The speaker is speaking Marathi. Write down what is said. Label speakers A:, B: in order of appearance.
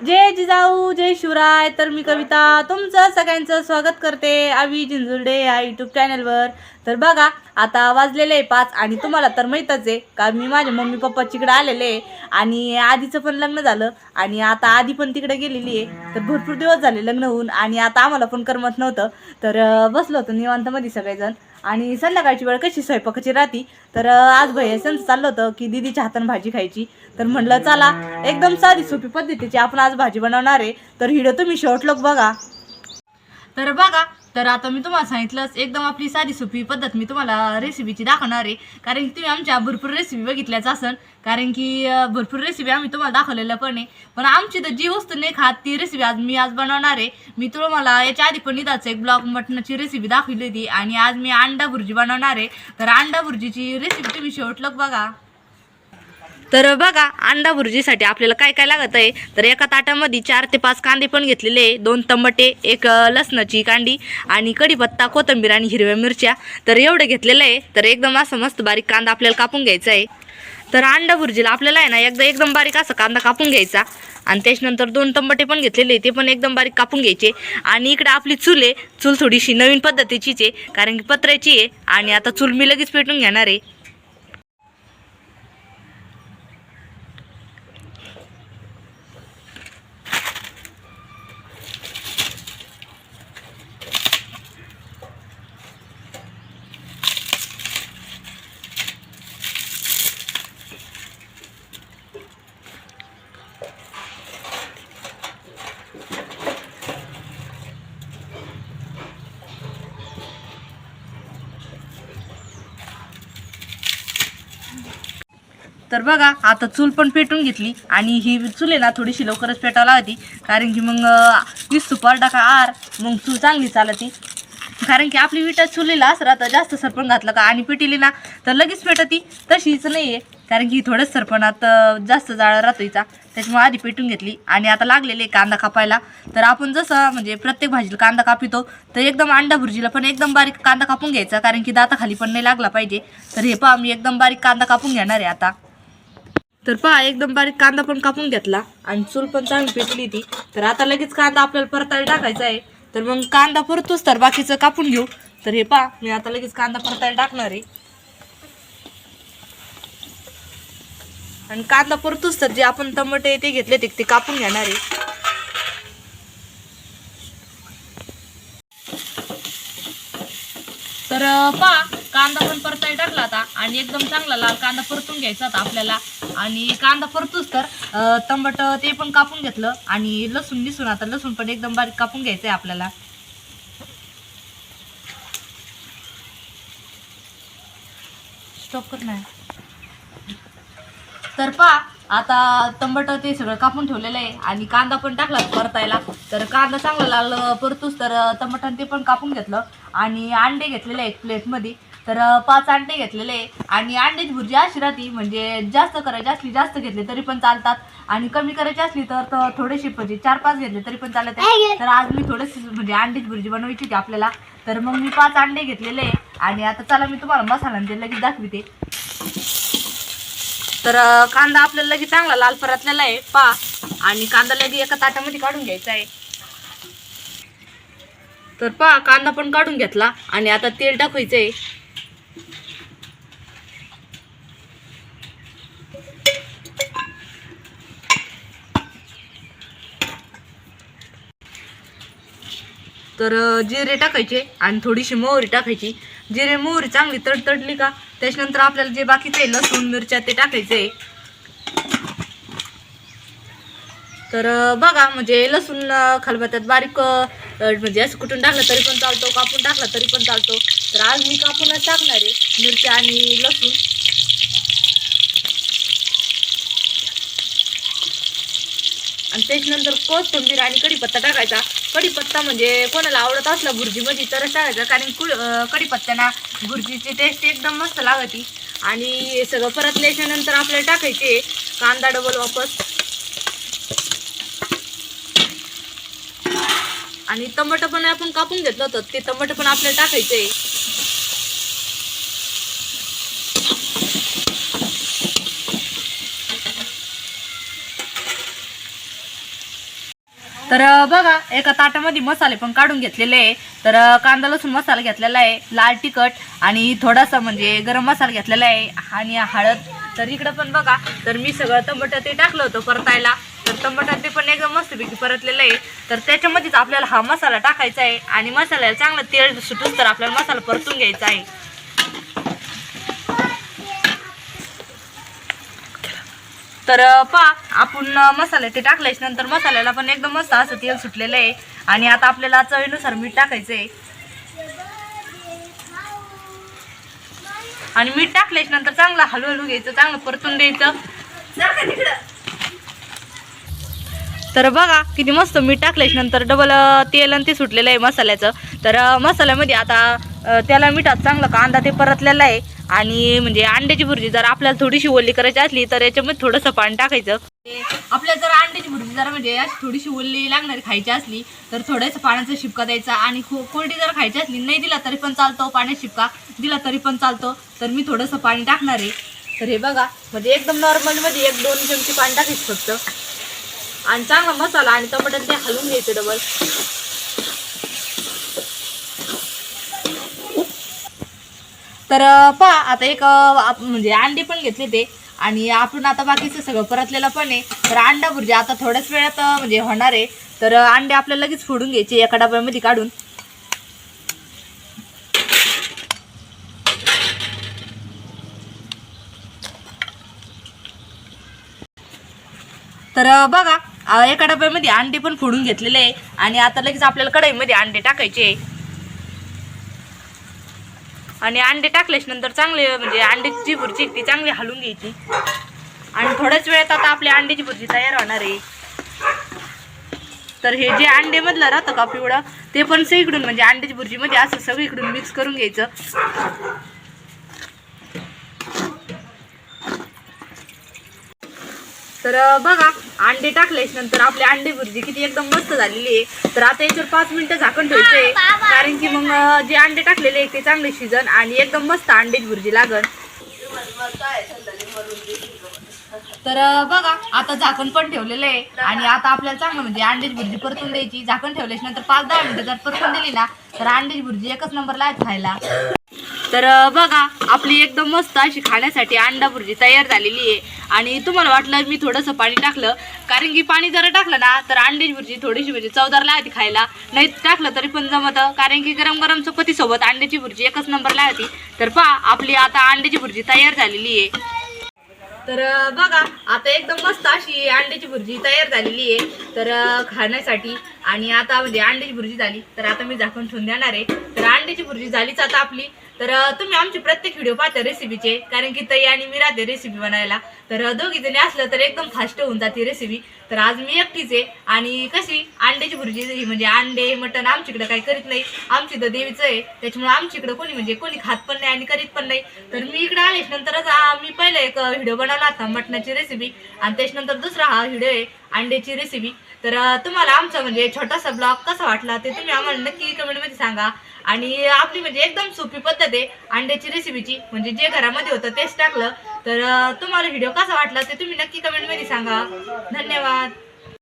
A: जय जिजाऊ जय शिवराय. तर मी कविता तुमचं सगळ्यांचं स्वागत करते आवी जिंजुर्डे या यूट्यूब चॅनलवर तर बघा आता वाजलेले आहे पाच आणि तुम्हाला तर माहीतच आहे का मी माझ्या मम्मी पप्पा तिकडे आलेले आहे आणि आधीचं पण लग्न झालं आणि आता आधी पण तिकडे गेलेली आहे. तर भरपूर दिवस झाले लग्न होऊन आणि आता आम्हाला पण करमत नव्हतं. तर बसलो होतो निवांतमध्ये सगळेजण. आणि संध्याकाळची वेळ कशी स्वयंपाकाची राहती? तर आज भैया चाललं होतं की दीदीच्या हातानं भाजी खायची. तर म्हणलं चला एकदम साधी सोपी पद्धतीची आपण आज भाजी बनवणार आहे. तर हिडं तुम्ही शेवट लोक बघा. तर बघा तर आता मी तुम्हाला सांगितलंच एकदम आपली साधी सोपी पद्धत मी तुम्हाला रेसिपीची दाखवणार आहे. कारण की तुम्ही आमच्या भरपूर रेसिपी बघितल्याच असन. कारण की भरपूर रेसिपी आम्ही तुम्हाला दाखवलेल्या पण आहे. पण आमची तर जी वस्तू नाही खात ती रेसिपी आज मी आज बनवणार आहे. मी तुम्हाला याच्या आधी पण निदाच एक ब्लॉग मटणाची रेसिपी दाखवली होती. आणि आज मी अंडा भुर्जी बनवणार आहे. तर अंडा भुर्जीची रेसिपी तुम्ही शेवटलं बघा. तर बघा अंडा भुर्जीसाठी आपल्याला काय काय लागत आहे? तर एका ताटामध्ये चार ते पाच कांदे पण घेतलेले आहे. दोन टमाटे एक लसणाची कांडी आणि कढीपत्ता कोथिंबीर आणि हिरव्या मिरच्या. तर एवढं घेतलेलं आहे. तर एकदम असं मस्त बारीक कांदा आपल्याला कापून घ्यायचा आहे. तर अंडा भुर्जीला आपल्याला आहे ना एकदा एकदम बारीक असं कांदा कापून घ्यायचा. आणि त्याच्यानंतर दोन टमाटे पण घेतलेले आहे, ते पण एकदम बारीक कापून घ्यायचे. आणि इकडे आपली चूल आहे. चूल थोडीशी नवीन पद्धतीचीच आहे कारण की पत्र्याची आहे. आणि आता चूल मी लगेच पेटून घेणार आहे. तर बघा आता चूल पण पेटून घेतली आणि ही चूल आहे ना थोडीशी लवकरच पेटायला होती कारण की मग वीस सुपार टाका आर मग चूल चांगली चालती. कारण की आपली विटा चुलीला असं राहतं जास्त सरपण घातलं का आणि पेटिली ना तर लगेच पेटती. तशीच नाही आहे कारण की थोडंच सरपणात जास्त जाळ राहतो हिचा. त्याच्यामुळे आधी पेटून घेतली. आणि आता लागलेले कांदा कापायला. तर आपण जसं म्हणजे प्रत्येक भाजीला कांदा कापितो तर एकदम अंडा भुर्जीला पण एकदम बारीक कांदा कापून घ्यायचा कारण की दाताखाली पण नाही लागला पाहिजे. तर हे पहा मी एकदम बारीक कांदा कापून घेणार आहे आता. तर पहा एकदम बारीक कांदा पण कापून घेतला. आणि चूल पण चांगली पेटली ती. तर आता लगेच कांदा आपल्याला परतायला टाकायचा आहे. तर मग कांदा परतोच तर बाकीचं कापून घेऊ. तर हे पहा मी आता लगेच कांदा परतायला टाकणार आहे. आणि कांदा परतोच तर जे आपण टमाटे ते घेतले ते ते कापून घेणार आहे. तर पहा कांदा पण परताय टाकला आता आणि एकदम चांगला लाल कांदा परतून घ्यायचा होता आपल्याला. आणि कांदा परतूच तर टमाट ते पण कापून घेतलं आणि लसूण दिसून आता लसूण पण एकदम बारीक कापून घ्यायचं आहे आपल्याला. स्टॉप कर नाही तर पहा आता टमाटर ते सगळं कापून ठेवलेलं आहे आणि कांदा पण टाकला परतायला. तर कांदा चांगला लाल परतूच तर टमाटर ते पण कापून घेतलं. आणि अंडे घेतलेले आहेत प्लेटमध्ये. तर पाच अंडे घेतलेले आणि अंड्याची भुर्जी अशी राहती म्हणजे जास्त करायची असली जास्त घेतले तरी पण चालतात. आणि कमी करायची असली तर थोडेसे म्हणजे चार पाच घेतले तरी पण चालत. आहे तर आज मी थोडेसे म्हणजे अंड्याची भुर्जी बनवायची होती आपल्याला. तर मग मी पाच अंडे घेतलेले आहे. आणि आता चला मी तुम्हाला मसाला लगेच दाखवते. तर कांदा आपल्याला लगे चांगला लाल परतलेला आहे पा. आणि कांदा लगे एका ताटामध्ये काढून घ्यायचा आहे. तर पा कांदा पण काढून घेतला. आणि आता तेल टाकायचं आहे तर जिरे टाकायचे आणि थोडीशी मोहरी टाकायची. जिरे मोहरी चांगली तडतडली का त्याच्यानंतर आपल्याला जे बाकीचे लसूण मिरच्या ते टाकायचे. तर बघा म्हणजे लसूण अं, खलबत्त्यात बारीक म्हणजे असं कुठून टाकलं तरी पण चालतो कापून टाकला तरी पण चालतो. तर आज मी कापूनच टाकणार आहे मिरच्या आणि लसूण. आणि त्याच्यानंतर कोथिंबीर आणि कढीपत्ता टाकायचा. कढीपत्ता म्हणजे कोणाला आवडत असला भुर्जीमध्ये तरच टाकायचा. कारण कु अं, कढीपत्त्याना भुर्जीची टेस्ट एकदम मस्त लागती. आणि हे सगळं परत नंतर आपल्याला टाकायचे कांदा डबल वापस. आणि टमाटं पण आपण कापून घेतलं होतं ते टमाटं पण आपल्याला टाकायचे. तर बघा एका ताटामध्ये मसाले पण काढून घेतलेले आहे. तर कांदा लसूण मसाला घेतलेला आहे लाल तिखट आणि थोडासा म्हणजे गरम मसाला घेतलेला आहे आणि हळद. तर इकडं पण बघा तर मी सगळं टमाटर ते टाकलं होतं परतायला. तर टमाटर ते पण एकदम मस्तपैकी परतलेलं आहे. तर त्याच्यामध्येच आपल्याला हा मसाला टाकायचा आहे आणि मसाल्याला चांगलं तेल सुटून तर आपल्याला मसाला परतून घ्यायचा आहे. तर पा आपण मसाले ते टाकल्याच्या नंतर मसाल्याला पण एकदम मस्त असं तेल सुटलेलं आहे. आणि आता आपल्याला चवीनुसार मीठ टाकायचं आहे. आणि मीठ टाकल्याच्या नंतर चांगलं हळूहळू घ्यायचं चांगलं परतून द्यायचं. तर बघा किती मस्त मीठ टाकल्याच्या नंतर डबल तेल आणि ते सुटलेलं आहे मसाल्याचं. तर मसाल्यामध्ये आता त्याला मिठात चांगलं कांदा ते परतलेला आहे. आणि म्हणजे अंड्याची भुर्जी जर आपल्याला थोडीशी ओली करायची असली तर याच्यामध्ये थोडंसं पाणी टाकायचं. आपल्याला जर अंड्याची भुर्जी जर म्हणजे अशी थोडीशी ओली लागणारी खायची असली तर थोडंसं पाण्याचा शिपका द्यायचा. आणि कोरडी जर खायची असली नाही दिला तरी पण चालतो पाण्यात शिपका. दिला तरी पण चालतो. तर मी थोडंसं पाणी टाकणार आहे. तर हे बघा म्हणजे एकदम नॉर्मलमध्ये एक दोन चमचे पाणी टाकायचं फक्त. आणि चांगला मसाला आणि टमाटर ते हलवून घ्यायचं डबल तर पहा आता एक आप- म्हणजे अंडी पण घेतले ते. आणि आपण आता बाकीचं सगळं परतलेलं पण आहे. तर अंडा भुर्जी आता थोड्याच वेळात म्हणजे होणार आहे. तर अंडे आपल्याला लगेच फोडून घ्यायचे एका डब्यामध्ये काढून. तर बघा एका डब्यामध्ये अंडे पण फोडून घेतलेले आहे. आणि आता लगेच आपल्याला कढईमध्ये अंडे टाकायचे आहे. आणि अंडे टाकल्याच्या नंतर चांगले म्हणजे अंड्याची भुर्जी ती चांगली हलवून घ्यायची. आणि थोड्याच वेळात आता आपली अंड्याची भुर्जी तयार होणार आहे. तर हे जे अंडेमधलं राहतं का पिवळं ते पण सगळीकडून म्हणजे अंड्याची भुर्जीमध्ये असं सगळीकडून मिक्स करून घ्यायचं. तर बघा अंडे टाकल्याच्या नंतर आपली अंडे भुर्जी किती एकदम मस्त झालेली आहे. तर आता याच्यावर पाच मिनिटं झाकण ठेवायचं कारण की मग जे अंडे टाकलेले आहे ते चांगले शिजन आणि एकदम मस्त अंड्याची भुर्जी लागन. तर बघा आता झाकण पण ठेवलेलं आहे. आणि आता आपल्याला चांगलं म्हणजे अंड्याची भुर्जी परतून द्यायची. झाकण ठेवल्याच्या नंतर पाच दहा मिनिटं जर परतून दिली ना तर अंड्याची भुर्जी एकच नंबरला आहे खायला. तर बघा आपली एकदम मस्त अशी खाण्यासाठी अंडा भुर्जी तयार झालेली आहे. आणि तुम्हाला वाटलं मी थोडंसं पाणी टाकलं. कारण की पाणी जर टाकलं ना तर अंड्याची भुर्जी थोडीशी म्हणजे चवदार लागते खायला. नाही टाकलं तरी पण जमतं. कारण की गरम गरम चपातीसोबत अंड्याची भुर्जी एकच नंबर लागते तर पहा आपली आता अंड्याची भुर्जी तयार झालेली आहे. तर बघा आता एकदम मस्त अशी अंड्याची भुर्जी तयार झालेली आहे. तर खाण्यासाठी आणि आता म्हणजे अंड्याची भुर्जी झाली तर आता मी झाकून ठेवून देणार आहे. तर अंड्याची भुर्जी झालीच आता आपली. तर तुम्ही आमचे प्रत्येक व्हिडिओ पाहता रेसिपीचे कारण की ताई आणि मी राहते रेसिपी बनायला. तर दोघी जणी असलं तर एकदम फास्ट होऊन जाते रेसिपी तर आज मी एकटीच आहे. आणि कशी अंड्याची भुर्जी म्हणजे अंडे मटण आमच्याकडे काही करीत नाही. आमची तर देवीचं आहे. त्याच्यामुळे आमच्याकडे कोणी म्हणजे कोणी खात पण नाही आणि करीत पण नाही. तर मी इकडे आलेच नंतरच मी पहिला एक व्हिडिओ बनवला होता मटणाची रेसिपी आणि त्याच्यानंतर दुसरा हा व्हिडिओ आहे. अंड्याची रेसिपी तर तुम्हाला आमचा म्हणजे छोटासा ब्लॉग कसा वाटला ते तुम्ही आम्हाला नक्की कमेंटमध्ये सांगा. आणि आपली म्हणजे एकदम सोपी पद्धत आहे अंड्याची रेसिपीची म्हणजे जे घरामध्ये होतं तेच टाकलं. तर तुम्हाला व्हिडिओ कसा वाटला ते तुम्ही नक्की कमेंटमध्ये सांगा. धन्यवाद.